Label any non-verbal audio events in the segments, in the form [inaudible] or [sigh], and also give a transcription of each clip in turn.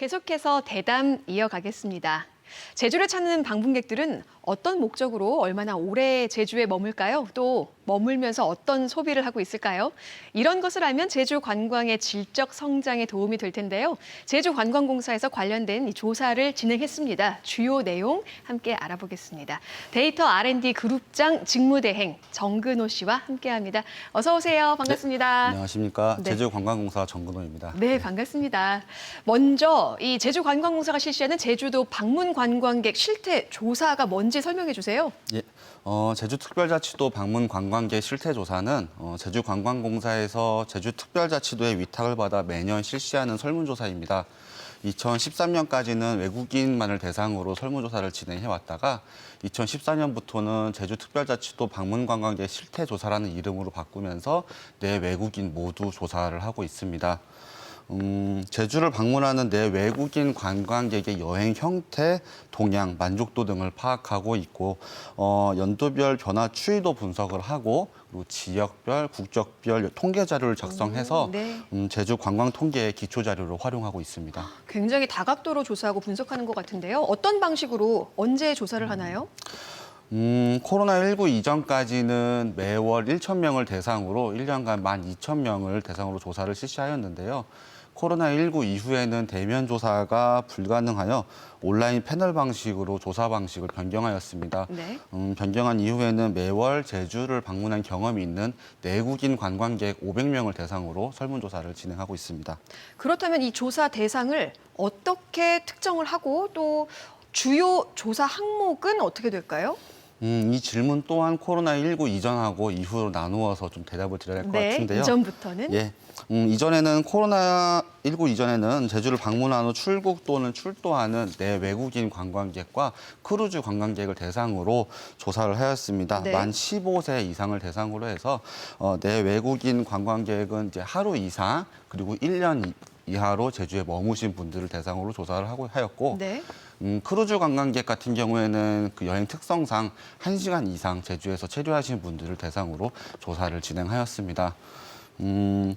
계속해서 대담 이어가겠습니다. 제주를 찾는 방문객들은 어떤 목적으로 얼마나 오래 제주에 머물까요? 또 머물면서 어떤 소비를 하고 있을까요? 이런 것을 알면 제주 관광의 질적 성장에 도움이 될 텐데요. 제주관광공사에서 관련된 이 조사를 진행했습니다. 주요 내용 함께 알아보겠습니다. 데이터 R&D 그룹장 직무대행 정근호 씨와 함께합니다. 어서 오세요. 반갑습니다. 안녕하십니까. 네. 제주관광공사 정근호입니다. 네, 반갑습니다. 먼저 이 제주관광공사가 실시하는 제주도 방문 관광객 실태 조사가 뭔지 설명해 주세요. 예, 어, 제주특별자치도 방문 관광객 실태 조사는 어, 제주관광공사에서 제주특별자치도의 위탁을 받아 매년 실시하는 설문조사입니다. 2013년까지는 외국인만을 대상으로 설문조사를 진행해 왔다가 2014년부터는 제주특별자치도 방문관광객 실태 조사라는 이름으로 바꾸면서 내 외국인 모두 조사를 하고 있습니다. 음, 제주를 방문하는 내 외국인 관광객의 여행 형태, 동향, 만족도 등을 파악하고 있고 어, 연도별 변화 추이도 분석을 하고 그리고 지역별, 국적별 통계 자료를 작성해서 오, 네. 음, 제주 관광 통계의 기초 자료로 활용하고 있습니다. 굉장히 다각도로 조사하고 분석하는 것 같은데요. 어떤 방식으로 언제 조사를 하나요? 음, 코로나19 이전까지는 매월 1천 명을 대상으로 1년간 12,000명을 대상으로 조사를 실시하였는데요. 코로나19 이후에는 대면 조사가 불가능하여 온라인 패널 방식으로 조사 방식을 변경하였습니다. 네. 음, 변경한 이후에는 매월 제주를 방문한 경험이 있는 내국인 관광객 500명을 대상으로 설문조사를 진행하고 있습니다. 그렇다면 이 조사 대상을 어떻게 특정을 하고 또 주요 조사 항목은 어떻게 될까요? 음, 이 질문 또한 코로나19 이전하고 이후로 나누어서 좀 대답을 드려야 될것 네, 같은데요. 이전부터는 예. 음, 이전에는 코로나19 이전에는 제주를 방문한 후 출국 또는 출도하는 내 외국인 관광객과 크루즈 관광객을 대상으로 조사를 하였습니다. 네. 만 15세 이상을 대상으로 해서 어, 내 외국인 관광객은 이제 하루 이상 그리고 1년 이- 이하로 제주에 머무신 분들을 대상으로 조사를 하고 하였고 네. 음, 크루즈 관광객 같은 경우에는 그 여행 특성상 1시간 이상 제주에서 체류하신 분들을 대상으로 조사를 진행하였습니다. 음,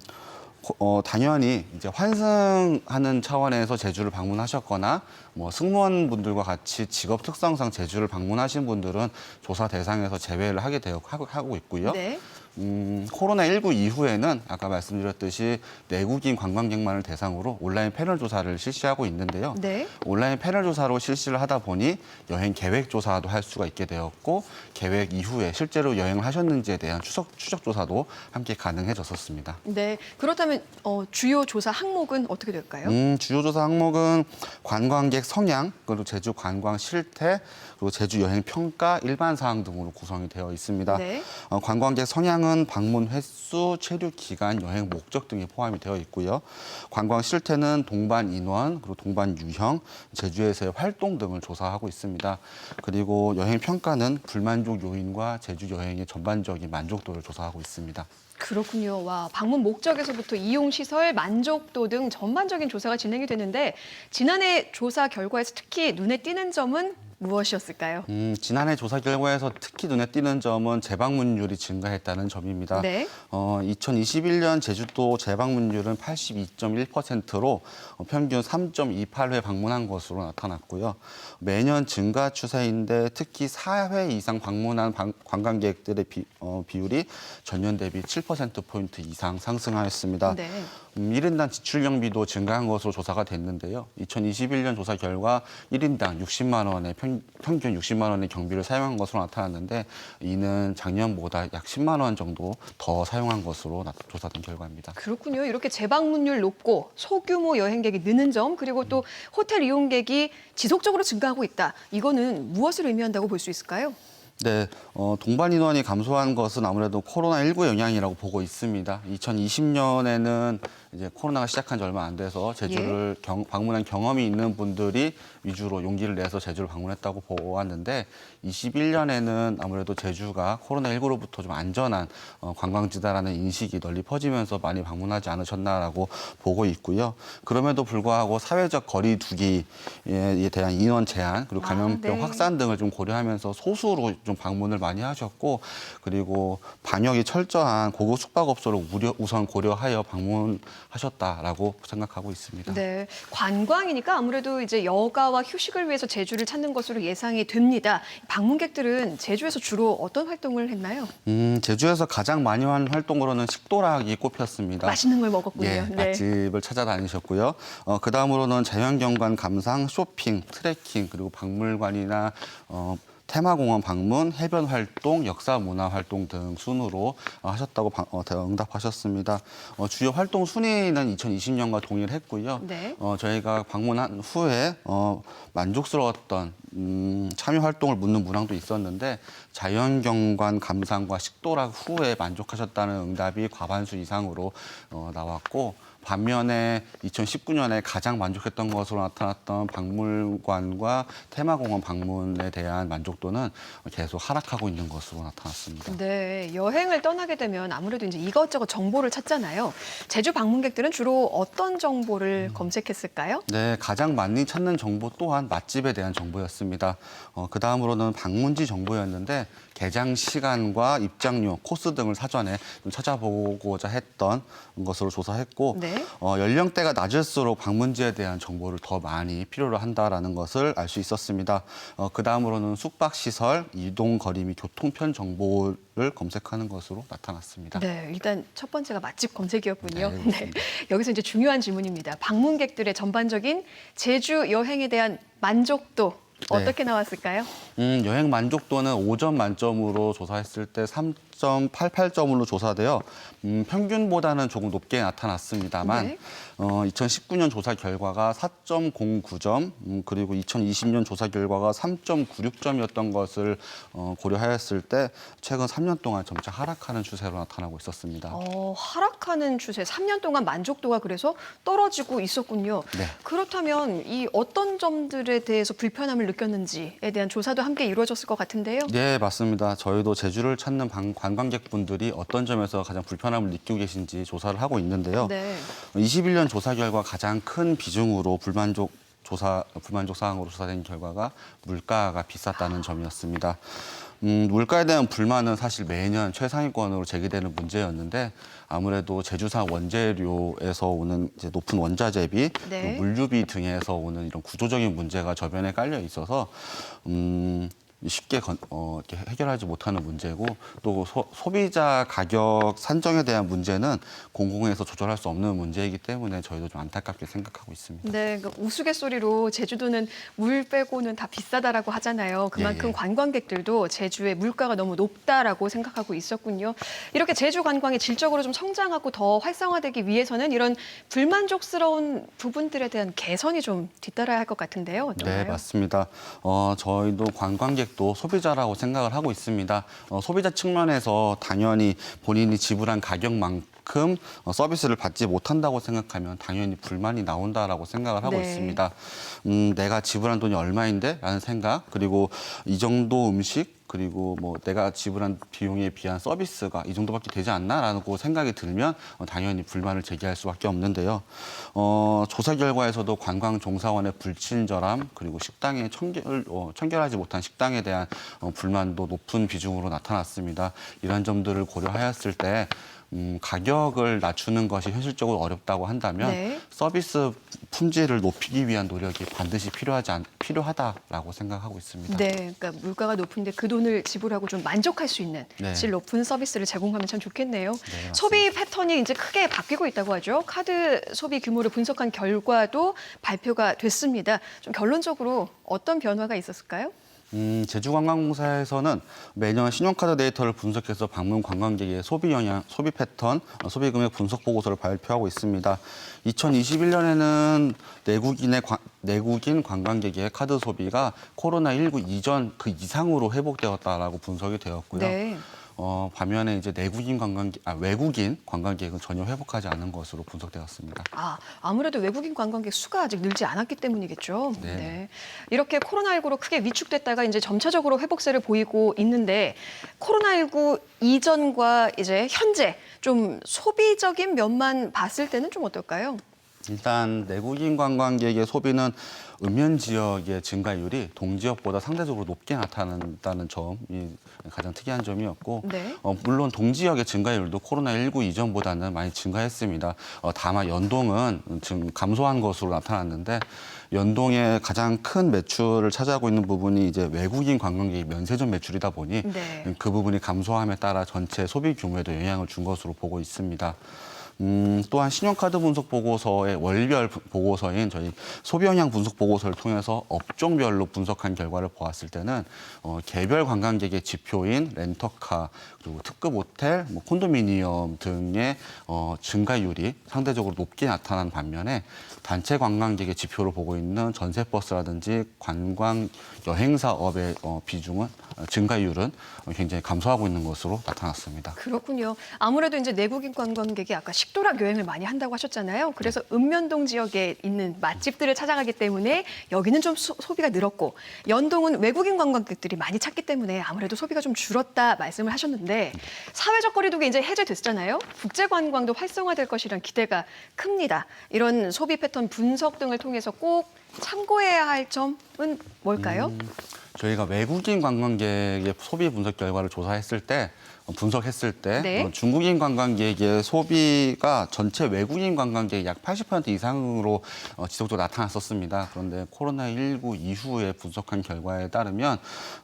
고- 어, 당연히 이제 환승하는 차원에서 제주를 방문하셨거나 뭐 승무원분들과 같이 직업 특성상 제주를 방문하신 분들은 조사 대상에서 제외를 하게 되어 하고 있고요. 네. 음, 코로나19 이후에는 아까 말씀드렸듯이 내국인 관광객만을 대상으로 온라인 패널 조사를 실시하고 있는데요. 네. 온라인 패널 조사로 실시를 하다 보니 여행 계획 조사도 할 수가 있게 되었고 계획 이후에 실제로 여행을 하셨는지에 대한 추적, 추적 조사도 함께 가능해졌었습니다. 네. 그렇다면 어, 주요 조사 항목은 어떻게 될까요? 음, 주요 조사 항목은 관광객 성향, 그리고 제주 관광 실태, 그리고 제주 여행 평가, 일반 사항 등으로 구성이 되어 있습니다. 네. 어, 관광객 성향 은 방문 횟수, 체류 기간, 여행 목적 등이 포함이 되어 있고요. 관광 실태는 동반 인원, 그리고 동반 유형, 제주에서의 활동 등을 조사하고 있습니다. 그리고 여행 평가는 불만족 요인과 제주 여행의 전반적인 만족도를 조사하고 있습니다. 그렇군요. 와, 방문 목적에서부터 이용 시설 만족도 등 전반적인 조사가 진행이 되는데 지난해 조사 결과에서 특히 눈에 띄는 점은 무엇이었을까요? 음, 지난해 조사 결과에서 특히 눈에 띄는 점은 재방문율이 증가했다는 점입니다. 네. 어, 2021년 제주도 재방문율은 82.1%로 어, 평균 3.28회 방문한 것으로 나타났고요. 매년 증가 추세인데 특히 4회 이상 방문한 방- 관광객들의 비, 어, 비율이 전년 대비 7%포인트 이상 상승하였습니다. 네. 음, 1인당 지출 경비도 증가한 것으로 조사가 됐는데요. 2021년 조사 결과 1인당 60만 원의 평, 평균 60만 원의 경비를 사용한 것으로 나타났는데 이는 작년보다 약 10만 원 정도 더 사용한 것으로 나- 조사된 결과입니다. 그렇군요. 이렇게 재방문율 높고 소규모 여행객이 느는 점 그리고 또 호텔 이용객이 지속적으로 증가하고 있다. 이거는 무엇을 의미한다고 볼 수 있을까요? 네, 어, 동반 인원이 감소한 것은 아무래도 코로나 19 영향이라고 보고 있습니다. 2020년에는 이제 코로나가 시작한 지 얼마 안 돼서 제주를 경- 방문한 경험이 있는 분들이 위주로 용기를 내서 제주를 방문했다고 보았는데 21년에는 아무래도 제주가 코로나19로부터 좀 안전한 어, 관광지다라는 인식이 널리 퍼지면서 많이 방문하지 않으셨나라고 보고 있고요. 그럼에도 불구하고 사회적 거리 두기에 대한 인원 제한 그리고 아, 감염병 네. 확산 등을 좀 고려하면서 소수로 좀 방문을 많이 하셨고 그리고 방역이 철저한 고급 숙박업소를 우선 고려하여 방문 하셨다라고 생각하고 있습니다. 네, 관광이니까 아무래도 이제 여가와 휴식을 위해서 제주를 찾는 것으로 예상이 됩니다. 방문객들은 제주에서 주로 어떤 활동을 했나요? 음, 제주에서 가장 많이 한 활동으로는 식도락이 꼽혔습니다. 맛있는 걸 먹었군요. 예, 네. 맛집을 찾아다니셨고요. 어, 그 다음으로는 자연경관 감상, 쇼핑, 트레킹, 그리고 박물관이나 어, 테마공원 방문, 해변 활동, 역사 문화 활동 등 순으로 어, 하셨다고 방- 어, 대- 응답하셨습니다. 어, 주요 활동 순위는 2020년과 동일했고요. 네. 어, 저희가 방문한 후에 어, 만족스러웠던 음, 참여 활동을 묻는 문항도 있었는데 자연경관 감상과 식도락 후에 만족하셨다는 응답이 과반수 이상으로 어, 나왔고 반면에 2019년에 가장 만족했던 것으로 나타났던 박물관과 테마공원 방문에 대한 만족도는 계속 하락하고 있는 것으로 나타났습니다. 네, 여행을 떠나게 되면 아무래도 이제 이것저것 정보를 찾잖아요. 제주 방문객들은 주로 어떤 정보를 음. 검색했을까요? 네, 가장 많이 찾는 정보 또한 맛집에 대한 정보였습니다. 어, 그 다음으로는 방문지 정보였는데 개장 시간과 입장료, 코스 등을 사전에 좀 찾아보고자 했던 것으로 조사했고 네. 어, 연령대가 낮을수록 방문지에 대한 정보를 더 많이 필요로 한다라는 것을 알 수 있었습니다. 어, 그 다음으로는 숙박 시설, 이동 거리 및 교통편 정보를 검색하는 것으로 나타났습니다. 네, 일단 첫 번째가 맛집 검색이었군요. 네, 네. [laughs] 여기서 이제 중요한 질문입니다. 방문객들의 전반적인 제주 여행에 대한 만족도 네. 어떻게 나왔을까요? 음, 여행 만족도는 5점 만점으로 조사했을 때 3.88점으로 조사되어 음, 평균보다는 조금 높게 나타났습니다만 네. 어, 2019년 조사 결과가 4.09점 음, 그리고 2020년 조사 결과가 3.96점이었던 것을 어, 고려하였을 때 최근 3년 동안 점차 하락하는 추세로 나타나고 있었습니다. 어, 하락하는 추세, 3년 동안 만족도가 그래서 떨어지고 있었군요. 네. 그렇다면 이 어떤 점들에 대해서 불편함을 느꼈는지에 대한 조사도 함께 이루어졌을 것 같은데요. 네, 맞습니다. 저희도 제주를 찾는 방- 관광객분들이 어떤 점에서 가장 불편함을 느끼고 계신지 조사를 하고 있는데요. 네. 21년 조사 결과 가장 큰 비중으로 불만족 조사 불만족 사항으로 조사된 결과가 물가가 비쌌다는 점이었습니다. 음, 물가에 대한 불만은 사실 매년 최상위권으로 제기되는 문제였는데 아무래도 제주산 원재료에서 오는 높은 원자재비, 네. 물류비 등에서 오는 이런 구조적인 문제가 저변에 깔려 있어서 음, 쉽게 건- 어, 이렇게 해결하지 못하는 문제고 또 소, 소비자 가격 산정에 대한 문제는 공공에서 조절할 수 없는 문제이기 때문에 저희도 좀 안타깝게 생각하고 있습니다. 네, 그러니까 우스갯소리로 제주도는 물 빼고는 다 비싸다라고 하잖아요. 그만큼 예, 예. 관광객들도 제주의 물가가 너무 높다라고 생각하고 있었군요. 이렇게 제주 관광이 질적으로 좀 성장하고 더 활성화되기 위해서는 이런 불만족스러운 부분들에 대한 개선이 좀 뒤따라야 할 것 같은데요. 어떤가요? 네, 맞습니다. 어, 저희도 관광객 도 소비자라고 생각을 하고 있습니다. 어, 소비자 측면에서 당연히 본인이 지불한 가격만큼 어, 서비스를 받지 못한다고 생각하면 당연히 불만이 나온다라고 생각을 하고 네. 있습니다. 음, 내가 지불한 돈이 얼마인데? 라는 생각, 그리고 이 정도 음식, 그리고 뭐 내가 지불한 비용에 비한 서비스가 이 정도밖에 되지 않나라고 생각이 들면 어, 당연히 불만을 제기할 수밖에 없는데요. 어, 조사 결과에서도 관광 종사원의 불친절함 그리고 식당에 청결 어, 청결하지 못한 식당에 대한 어, 불만도 높은 비중으로 나타났습니다. 이런 점들을 고려하였을 때 음, 가격을 낮추는 것이 현실적으로 어렵다고 한다면 네. 서비스 품질을 높이기 위한 노력이 반드시 필요하지 않, 필요하다라고 생각하고 있습니다. 네, 그러니까 물가가 높은데 그 돈을 지불하고 좀 만족할 수 있는 네. 질 높은 서비스를 제공하면 참 좋겠네요. 맞습니다. 소비 패턴이 이제 크게 바뀌고 있다고 하죠. 카드 소비 규모를 분석한 결과도 발표가 됐습니다. 좀 결론적으로 어떤 변화가 있었을까요? 음, 제주관광공사에서는 매년 신용카드 데이터를 분석해서 방문 관광객의 소비 영향, 소비 패턴, 어, 소비 금액 분석 보고서를 발표하고 있습니다. 2021년에는 내국인의 관- 내국인 관광객의 카드 소비가 코로나 19 이전 그 이상으로 회복되었다라고 분석이 되었고요. 네. 어, 반면에 이제 내국인 관광객, 아, 외국인 관광객은 전혀 회복하지 않은 것으로 분석되었습니다. 아, 아무래도 외국인 관광객 수가 아직 늘지 않았기 때문이겠죠. 네. 이렇게 코로나19로 크게 위축됐다가 이제 점차적으로 회복세를 보이고 있는데 코로나19 이전과 이제 현재 좀 소비적인 면만 봤을 때는 좀 어떨까요? 일단 내국인 관광객의 소비는 읍면 지역의 증가율이 동지역보다 상대적으로 높게 나타난다는 점이 가장 특이한 점이었고 네. 어, 물론 동지역의 증가율도 코로나19 이전보다는 많이 증가했습니다. 어, 다만 연동은 지금 감소한 것으로 나타났는데 연동의 가장 큰 매출을 차지하고 있는 부분이 이제 외국인 관광객의 면세점 매출이다 보니 네. 그 부분이 감소함에 따라 전체 소비 규모에도 영향을 준 것으로 보고 있습니다. 음, 또한 신용카드 분석 보고서의 월별 부- 보고서인 저희 소비 영향 분석 보고서를 통해서 업종별로 분석한 결과를 보았을 때는 어, 개별 관광객의 지표인 렌터카 그리고 특급 호텔, 뭐 콘도미니엄 등의 어, 증가율이 상대적으로 높게 나타난 반면에 단체 관광객의 지표를 보고 있는 전세버스라든지 관광 여행사업의 어, 비중은 어, 증가율은 어, 굉장히 감소하고 있는 것으로 나타났습니다. 그렇군요. 아무래도 이제 내국인 관광객이 아까 식도락 여행을 많이 한다고 하셨잖아요. 그래서 읍면동 지역에 있는 맛집들을 찾아가기 때문에 여기는 좀 소, 소비가 늘었고 연동은 외국인 관광객들이 많이 찾기 때문에 아무래도 소비가 좀 줄었다 말씀을 하셨는데 사회적 거리두기 이제 해제됐잖아요. 국제 관광도 활성화될 것이란 기대가 큽니다. 이런 소비 패턴 분석 등을 통해서 꼭 참고해야 할 점은 뭘까요? 저희가 외국인 관광객의 소비 분석 결과를 조사했을 때 어, 분석했을 때 네. 어, 중국인 관광객의 소비가 전체 외국인 관광객 약80% 이상으로 어, 지속적으로 나타났었습니다. 그런데 코로나19 이후에 분석한 결과에 따르면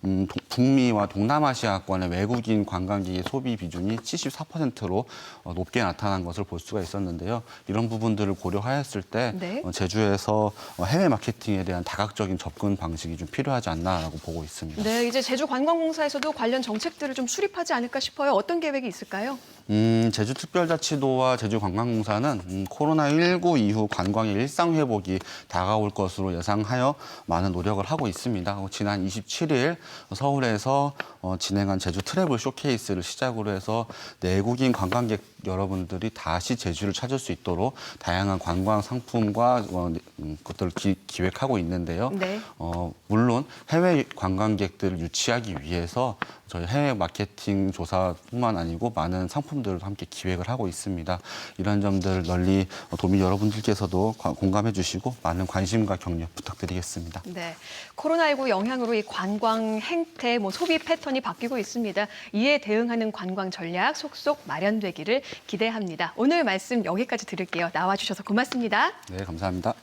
음, 동- 북미와 동남아시아권의 외국인 관광객의 소비 비중이 74%로 어, 높게 나타난 것을 볼 수가 있었는데요. 이런 부분들을 고려하였을 때 네. 어, 제주에서 어, 해외 마케팅에 대한 다각적인 접근 방식이 좀 필요하지 않나라고 보고 있습니다. 네, 이제 제주 관광공사에서도 관련 정책들을 좀 수립하지 않을까 싶 어요. 어떤 계획이 있을까요? 음, 제주특별자치도와 제주관광공사는 음, 코로나19 이후 관광의 일상 회복이 다가올 것으로 예상하여 많은 노력을 하고 있습니다. 어, 지난 27일 서울에서 어, 진행한 제주 트래블 쇼케이스를 시작으로 해서 내국인 관광객 여러분들이 다시 제주를 찾을 수 있도록 다양한 관광 상품과 어, 음, 것들을 기, 기획하고 있는데요. 네. 어, 물론 해외 관광객들을 유치하기 위해서 저희 해외 마케팅 조사뿐만 아니고 많은 상품들을 함께 기획을 하고 있습니다. 이런 점들을 널리 도민 여러분들께서도 과- 공감해 주시고 많은 관심과 격려 부탁드리겠습니다. 네, 코로나19 영향으로 이 관광 행태, 뭐 소비 패턴이 바뀌고 있습니다. 이에 대응하는 관광 전략 속속 마련되기를 기대합니다. 오늘 말씀 여기까지 들을게요. 나와주셔서 고맙습니다. 네, 감사합니다.